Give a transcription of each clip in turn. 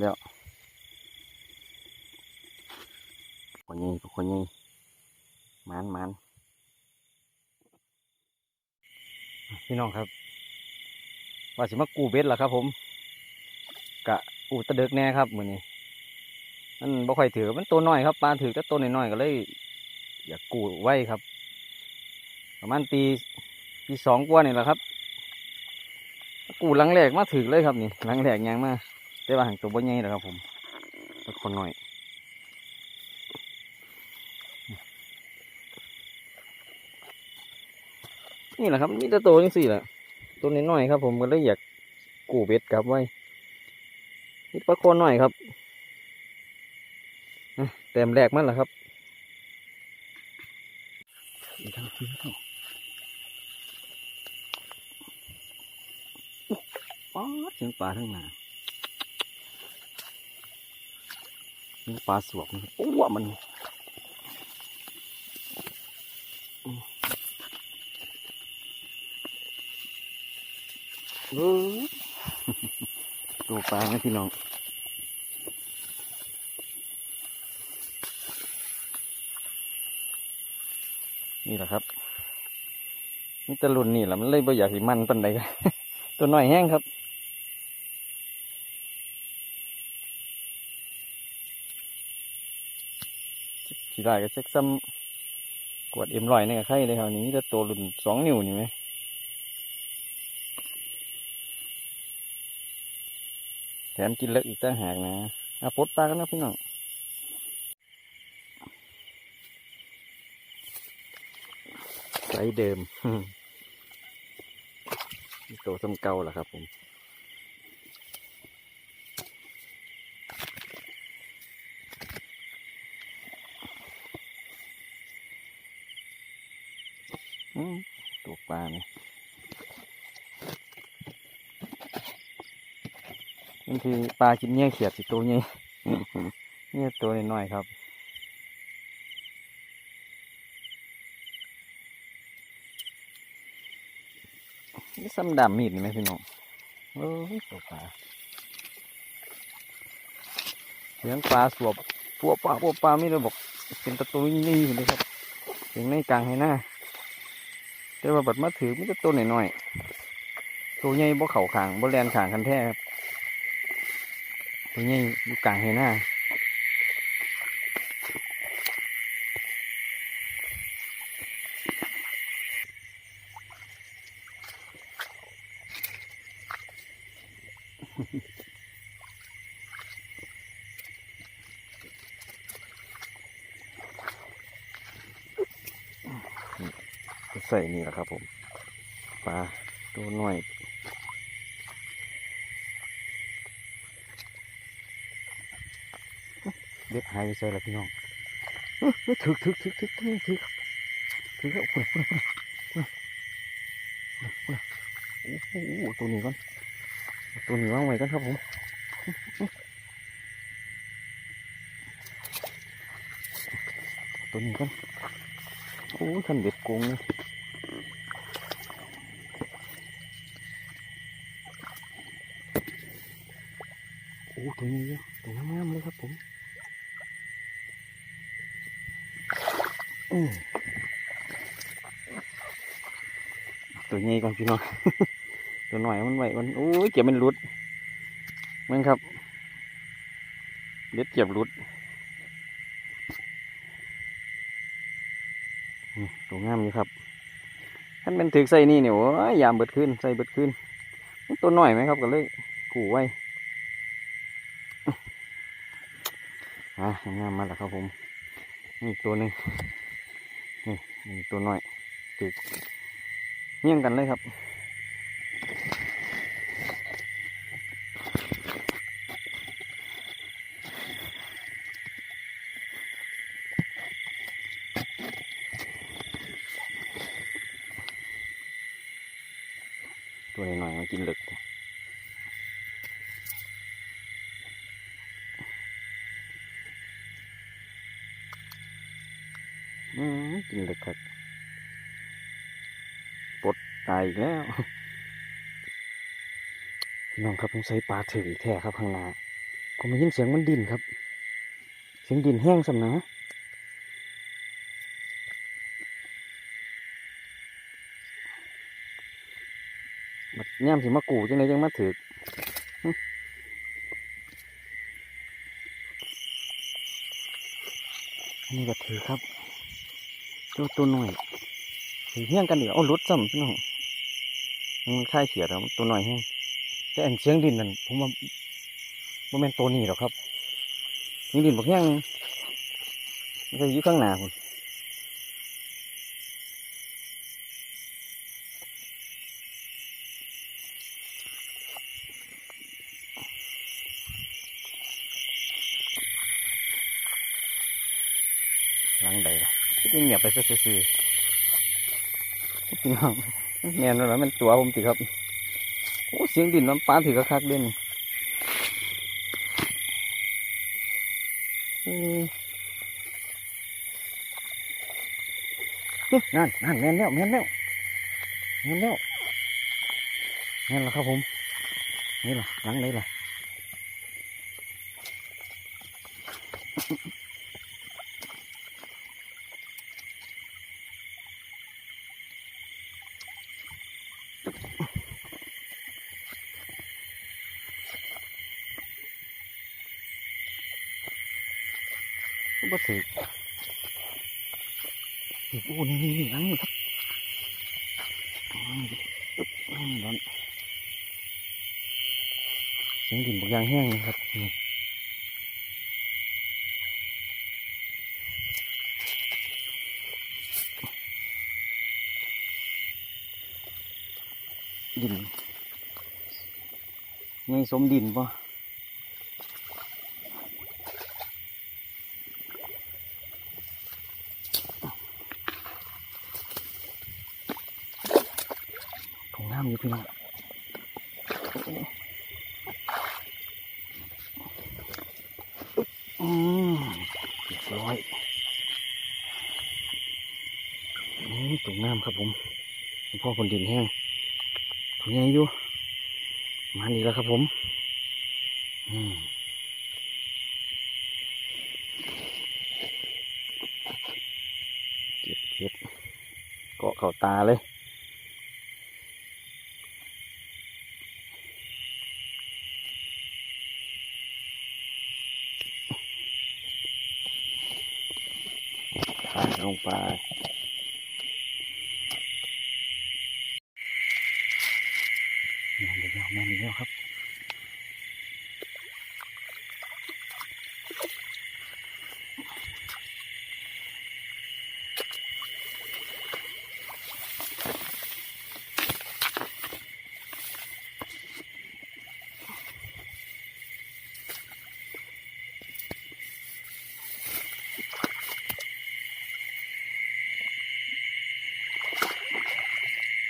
แล้วคนนี้คนนี้มันมันพี่น้องครับ ว่าสิมากูเบ็ดแล้วครับ ผม กะอูตะเดึกแน่ครับมือนี้มันบ่ค่อยถือมันตัวน้อยครับปลาถือแต่ตัวน้อยๆก็เลย อยากกูไว้ครับ ประมาณตีตีสองกว่านี่แหละครับ กูหลังแรกมาถือเลยครับนี่หลังแรกยังมา ได้ว่าหางตัวบ่ใหญ่แล้วครับผมตัวคนหน่อยนี่แหละครับมีแต่ตัวนี่สี่แหละตัวน้หน่อยครับ ผมก็เลยอยากกูเบ็ดกลับไว้นี่ปลาโคนหน่อยครับอะแต้มแรกมันแหละครับอีกทางที่ไม่ต้องป๊าดเสียงปลาทั้งหนาเสียงปลาสวบนะครับโอ้ว่ามันเออตัวปลานะพี่น้องนี่แหละครับนี่ตะลุนนี่แหละมันเลยบ่อยากสิมันปันใดตัวน้อยแห้งครับ ขี่ได้ก็เช็คซ้ำกวดเอ็มลอยนี่กับไข่เลยครับนี่มีแต่ตัวรุ่นสองนิ้วนี่ไหมแถมกินเล็กอีกต่างหากนะเอาปดปลากันนะพี่น้องไซส์เดิมนี่โตซ้ำเก่าแหละครับผม ตัวปลาเนี่ยนี่คือปลากินเนี่ยเขียดสิตัวใหญ่เนี่ยตัวน้อยๆครับนี่ซ้ำดำมีดไหมพี่น้องเออตัวปลาเลี้ยงปลาสวบปัวปลาปัวปลาไม่ได้บอกเป็นตะตัวนี่ๆเลยครับถึงในกลางให้หน้า แต่ว่าบัดมาถือมแต่ตัวน้อยๆตัวใหญ่บ่เข่าขางบ่แลนขางกันแท้ครับตัวใหญ่อยู่กลางเห็นหน้าใส่ นะครับผมปลาตัวหน้อยเด็ดหายไปใส่ละพี่น้องเออถึกถึกถึกถึกถึกถึกถึกแล้วปุ่นปุ่นปุ่นปุ่นโอ้โหตัวนี้ก่อนตัวนี้ว่างไว้กันครับผมตัวนี้ก่อนโอ้ยขันเบ็ดโกงเลย ตัวนี้เยอะตัวงามเลยครับผมตัวใหญ่ก่อนพี่น้องตัวหน่อยมันไหวมันโอ้ยเก็บมันหลุดมันครับเล็ดเก็บหลุดตัวงามอยู่ครับท่านเป็นถือใส่นี่เนี่ยโอ้ยยามเบิดขึ้นใส่เบิดขึ้นมันตัวหน่อยไหมครับก็เลยกูไว้อะ งามมาแล้วครับผมนี่อีกตัวหนึ่งนี่นี่ตัวน้อยตึกเงี่ยงกันเลยครับ ตัวน้อยๆมันกินเหลึกอืมกินเหลึกครับปลดตาย อีกแล้วพี่น้องครับผมใส่ปลาถืออีกแท้ครับข้างหน้าผมได้ยินเสียงมันดินครับ เสียงดินแห้งสำนะบัดย่ำสิมากูจังไดจังมาถือกหึอันนี่ก็ถือครับตัวตัวหน่อยถือเฮี้ยงกันเดี๋ยวเอารถซ้ำพี่น้อง มันคล้ายเขียดแล้วตัวหน่อยแห้งแต่อันเสียงดินนั่นผมว่าบ่แม่นตัวนี้หรอกครับเสียงดินบอกแห้งมันจะอยู่ข้างหน้าคุณหลังใดล่ะก็เงียบไปซื่อๆพี่น้อง แม่นแล้วมันตัวผมติครับโอ้เสียงดินมันปานถือกระคักเด่นนั่นนั่นแม่นแล้วแม่นแล้วแม่นแล้วแม่นแล้วครับผมนี่ล่ะหลังไหนล่ะ บ่ถือโอ้นี่นี่นี่หลังนี่ครับร้อนเสียงดินบางอย่างแห้งนะครับดินยังสมดินป่ะ ของน้ำอยู่พี่น้องอืมเรียบร้อยนี่ตรงน้ำครับผมคุณ พ่อคนดินแห้งถุงใหญ่อยู่มาดีแล้วครับผมเก็บเก็บเกาะเข่าตาเลย ผ่านลงไปแม่นเดียวแม่นเดียวครับ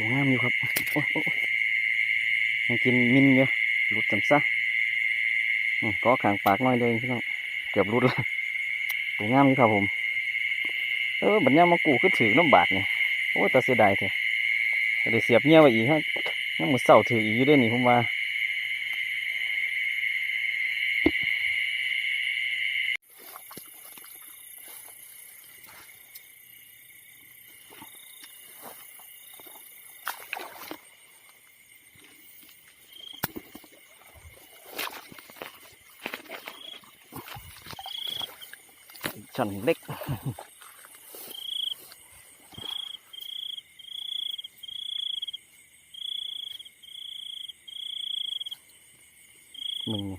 ตัวงามอยู่ครับโอ้ยโอ้ยยังกินมินอยู่หลุดกันซะก็ขางปากน้อยเลยพี่น้องเกือบรุดแล้วตัวงามอยู่ครับผม เออบัญญัติมากูขึ้นถือน้ำบาดเนี่ยโอ้ยแต่เสียดายเถอะแต่ได้เสียบเงี้ยไว้อีกฮะน้นมือเสาถืออีกอยู่เด้นี่ผมว่า ช่อนเล็ก มึงนี่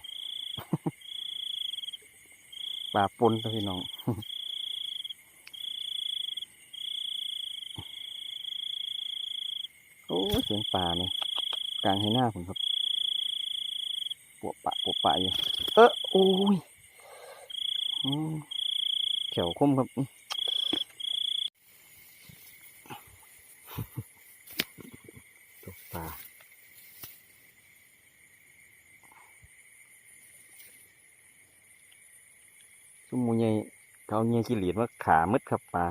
ปลาปนตัวพี่น้องโอ้เสียงป่าเนี่ยกลางให้หน้าผมครับปวดปะปวดปะอยู่เออโอ้ยอืม ขียวคมครับตกปลาซุมมูใหญ่เขาเงี้ยขี้เหรียญว่าขามืดครับปลา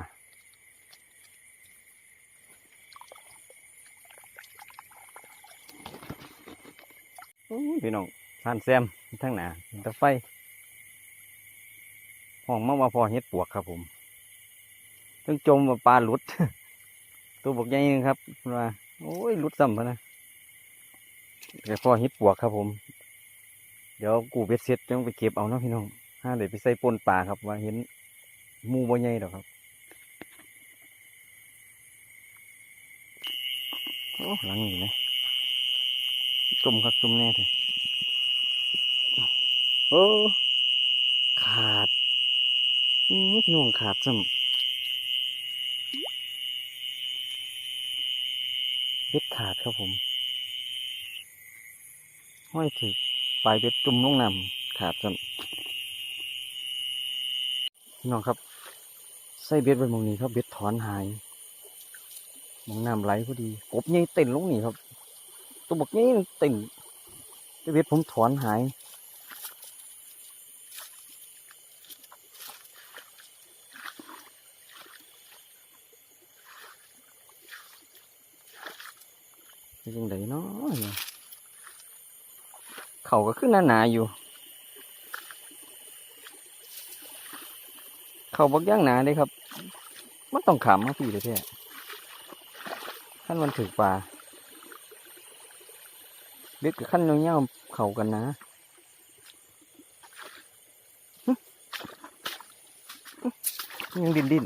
พี่น้องผ่านแซมทั้งหนาตะไฟ ห้องมาว่าพอเฮ็ดปวกครับผมต้องจมว่าปลาหลุด ตัวบกใหญ่นึงครับเพิ่นว่าโอ้ยหลุดซ้ำพะนะเดี๋ยวพอเฮ็ดปวกครับผม เดี๋ยวกูเบ็ดเสร็จจังไปเก็บเอาเนาะพี่น้องห้าเดี๋ยวไปใส่ปนปลาครับว่าเห็นมูบ่ใหญ่ดอกครับโอ้หลังนี่นะจมครับจมแน่เถอะโอ้ขาด อื้อพี่น้องขาดซ้ำเบ็ดขาดครับผม ห้อยถือปลายเบ็ดจุ่มลงน้ำขาดจนพี่น้องครับใส่เบ็ดไว้หมองนี้ครับเบ็ดถอนหายมองน้ำไหลพอดีกบใหญ่เต็นลงนี่ครับ ตัวบกใหญ่เต็นเบ็ดผมถอนหายเป็นยังไงเนาะเนี่ย เขา ก็ขึ้นหนาๆอยู่ เขาบักย่างหนาเลยครับ มันต้องขำมาพี่เลยแท้ขั้นมันถือปลาเบ็ดกับขั้นเงี้ยวๆเขากันนะยังดินดิน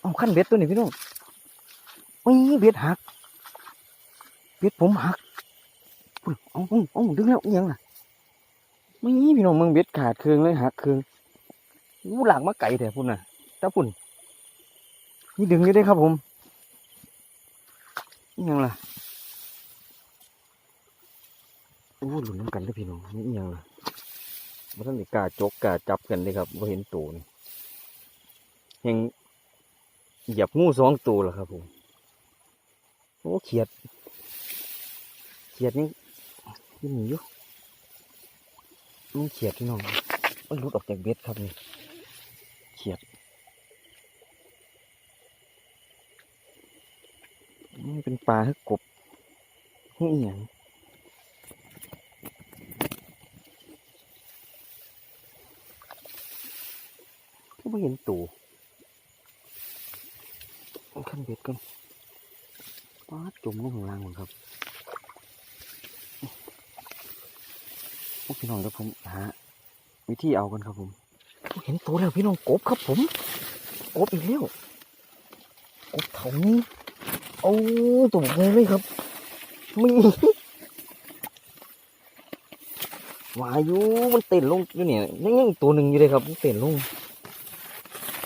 เอาขั้นเบ็ดตัวนี้พี่น้องโอ้ยเบ็ดหักเบ็ดผมหัก เอาเอาเอาดึงแล้วอิหยังล่ะไม่พี่น้องมึงเบ็ดขาดเครื่องเลยหักเครื่องวูหลังมาไก่แต่พุ่นน่ะตาพุ่นนี่ดึงอยู่ได้ครับผมอิหยังล่ะโอ้หลุนน้ำกันเลยพี่น้องนี่อิหยังล่ะบ่ท่านได้กาจกกาจับกันเลยครับบ่าเห็นตัวนี่ยังเหยียบงูสองตัวแล้วครับผมโอ้เขียดเขียดนี่ ขึ้นหนีอยู่มันเขียดพี่น้องมันหลุดออกจากเบ็ดครับนี่เขียดนี่เป็นปลาฮึกกบฮึเอียงก็ไม่เห็นตูขั้นเบ็ดกันปลาจมลงข้างล่างหมดครับ พวกพี่น้องเดี๋ยวผมหาวิธีเอากันครับผมเห็นตัวแล้วพี่น้องกบครับผมกบอีกแล้วกบเถานี้โอ้ตัวใหญ่เลยครับมีวาอยุมันเต้นลงอยู่เนี่ยยังอีกตัวหนึ่งอยู่เลยครับมันเต้นลง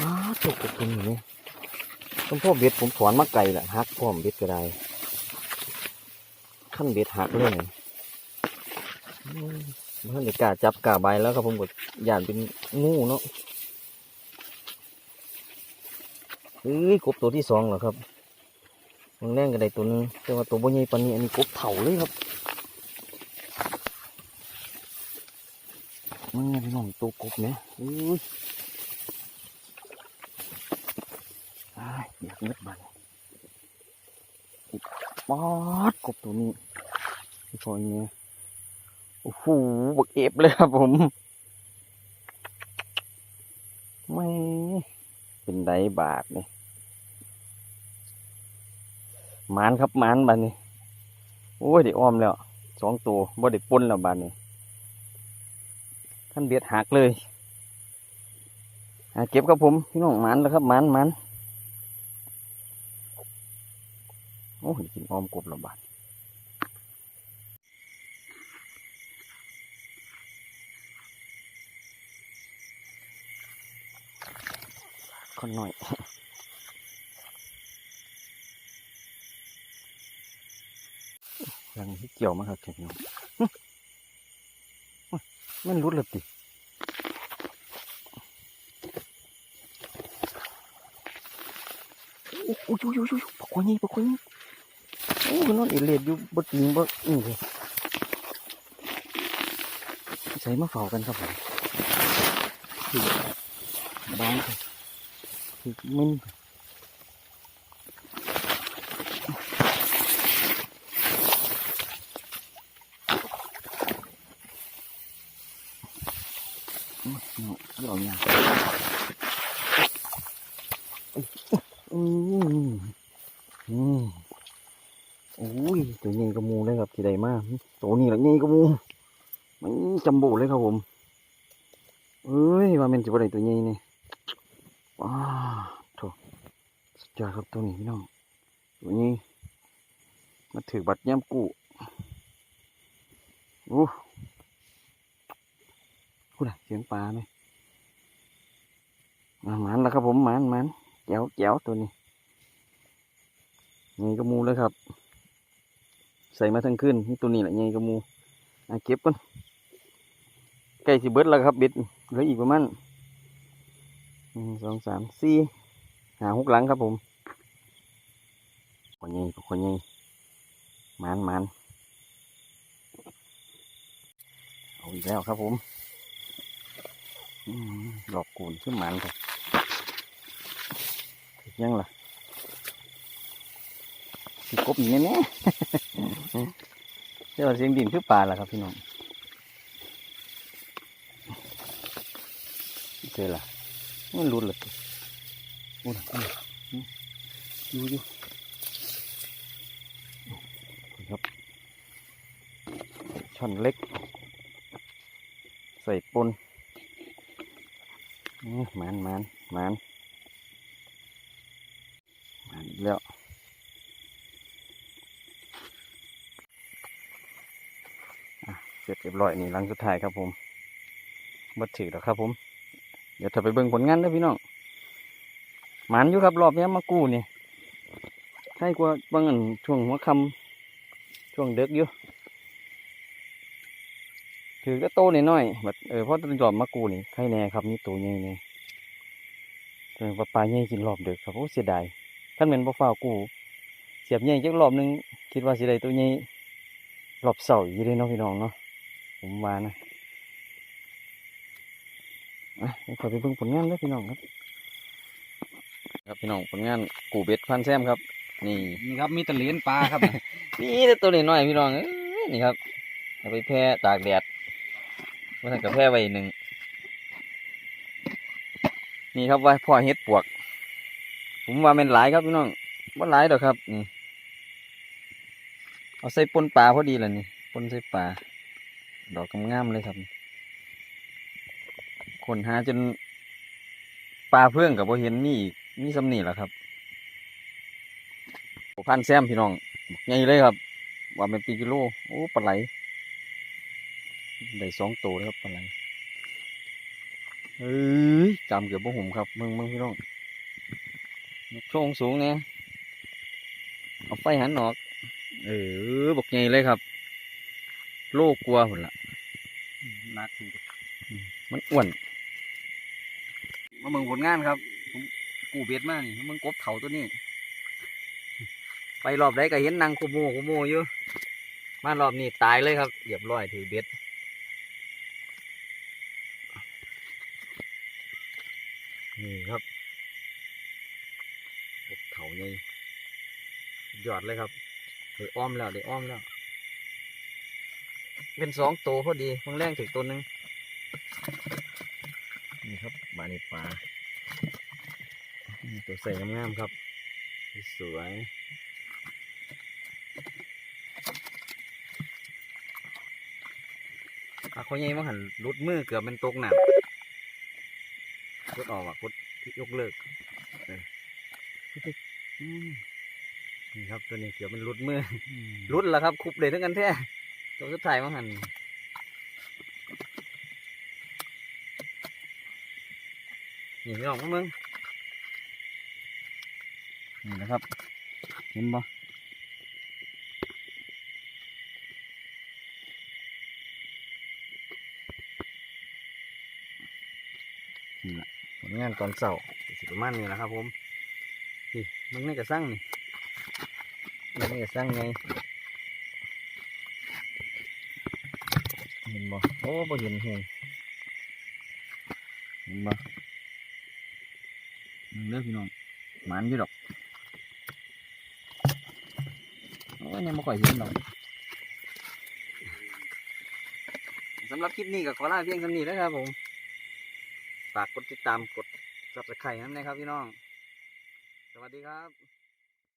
อ้าตัวกบตัวนี้เนี่ยต้องพ่อเบ็ดผมถอนมาไกลแหละหักพร้อมเบ็ดก็ได้ขั้นเบ็ดหักเลย มันเลยกาจับกาใบแล้วครับผมก็ย่านเป็นงูเนาะเอ้ยกบตัวที่สองเหรอครับมันแรงกันได้ตัวนึงแต่ว่าตัวบนใหญ่ปานนี้อันนี้กบเถ่าเลยครับมันไงพี่น้องตัวกบเนี่ยเอ้ยอ้ยอยากเม็ดบันปอดกบตัวนี้พี่พอยเงี้ย อ้โหบักเอฟเลยครับผมไม่เป็นไดบาทนี่หมานครับมานบานนี้โอ้ยได้อ้อมแล้วสองตัวบ่ได้ปนแล้วบานนี้ท่านเบียดหักเลยเก็บครับผมพี่น้องมานแล้วครับมานมานโอ้ยกินอ้อมกบแล้วบาด คนหน่อยยังที่เกี่ยวมากครับเพี่น้องหึหึมันรุดเลยติโอ้ยโอ้ยโอ้ยโอ้ยปะคนนี้ปะคนนี้โอ้ยนอนเอเลียดอยู่บดยิงบดนี่เลยใส่มาเฝ้ากันครับผมบ้านครับ thì mình หล่อเนี่ยอืมอืมโอ้ยตัวใหญ่กระมูเลยครับที่ใดมากตัวนี้แหละใหญ่กระมูมันจำโบเลยครับผมเอ้ยว่าเป็นจิบอะไรตัวใหญ่นี่ ว้าโถสุดยอดครับตัวนี้พี่น้องตัวนี้มาถือบัตรย่ำกู้โอ้พูดอะเสียงปลาไหมมาหมันแล้วครับผมหมันหมันแจ๋วแจ๋วตัวนี้ใหญ่กระมูเลยครับ ใส่มาทั้งคืนนี่ตัวนี้แหละใหญ่กระมูอะเก็บก่อนใกล้สิเบิดแล้วครับเบ็ดเหลืออีกประมาณ สองสามสี่หาหกหลังครับผมคนใหญ่คนใหญ่หมันหมันเอาอีกแล้วครับผมอืมดอกกูนขึ้นหมันครับถึกยังล่ะสิกบอยู่แน่ๆเจ้าเสียงดินคือปลาล่ะครับพี่น้องเจอละ มันหลุดเลยโอ้ยอยู่อยู่ครับช่อนเล็ก ใส่ปนหมันหมันหมันหมันแล้วเสร็จเรียบร้อยนี่ลังสุดท้ายครับผมบัดถือแล้วครับผม เดี๋ยวถ้าไปเบิ่งผลงานเด้พี่น้องหมันอยู่ครับรอบนี้มากู้นี่ใช่กว่าบางอันช่วงหัวคำช่วงเด็กอยู่ถือก็โตนิดหน่อยๆบัดเออเพราะตอนรอบมากู้นี่ใครแน่ครับนี่ตัวใหญ่เนี่ยเออปลาปลาใหญ่กินรอบเด็กครับโอ้เสียดายท่านเป็นปลาฝ้ากู้เสียบใหญ่จักรอบหนึงคิดว่าสิได้ตัวใหญ่รอบเสาอยู่เลยเนาะพี่น้องเนาะผมว่านะอะ ขอไปเบิ่งผลงานเด้อพี่น้องครับ ครับพี่น้องผลงานกูเบ็ดพันแซมครับ นี่นี่ครับมีแตะเหรียญปลาครับ นี่แต่ตัวน้อยๆพี่น้องเอ้ยนี่ครับเอาไปแพร่ตากแดดมาทำกับแพร่ไว้หนึ่งนี่ครับไว้พ่อเฮ็ดปวก ผมว่ามันหลายครับพี่น้องว่าหลายดอกครับนี่เอาใส่ปนปลาพอดีเลยนี่ปนใส่ปลาดอกงามๆเลยครับ คนหาจนปลาเพื่องกับพอเห็นมีอีกมีสำนีแหละครับโอ้พันแซมพี่น้องใหญ่เลยครับ ว่าเป็นปีกิโลโอ้ปลาไหลได้สองตัวเลยครับปลาไหลเอ้ยจำเกือบบ่หุ่มครับเมืองเมืองพี่น้องยกโชงสูงเนี่ยเอาไฟหันออก เออบอกใหญ่เลยครับ โลกลัวหมดละนักมันอ้วน มาเมืองผลงานครับผมกูเบ็ดมากนี่มึงกบเถาตัวนี้ ไปรอบใดก็เห็นนางโคโมโคโมอยู่มารอบนี้ตายเลยครับเรียบร้อยถือเบ็ดนี่ครับกบเถาใหญ่ยอดเลยครับเดี๋ยวอ้อมแล้วเดี๋ยวอ้อมแล้ว เป็นสองตัวพอดีเพิ่งแรงถึงตัวหนึ่งนี่ครับบานี่ปลานี่ตัวใส่งามๆครับ สวยปลาเขาใหญ่มาหันรุดมือเกือบเป็นตกหนักรุดออกอะรุดยกเลิกเอออืมนี่ครับตัวนี้เกือบเป็นรุดมือรุดแล้วครับคุบเลยทั้งกันแท้ตัวสุดท้ายมาหัน นี่พี่น้องมามึงนี่นะครับ เห็นบ่นี่แหละผลงานตอนเสาร์สิประมาณนี้แหละครับผมนี่มึงนี่กระสั่งนี่มึงนี่กระสั่งไงเห็นบ่โอ้บ่เห็นเห็นเห็นบ่ มึงเลิกพี่น้องหมานอยู่ดอกโอ้ยยังไม่ค่อยเห็นดอกสำหรับคลิปนี้ก็ขอลาเพียงเท่านี้แล้วครับผมฝากกดติดตามกด subscribe นะครับพี่น้อง สวัสดีครับ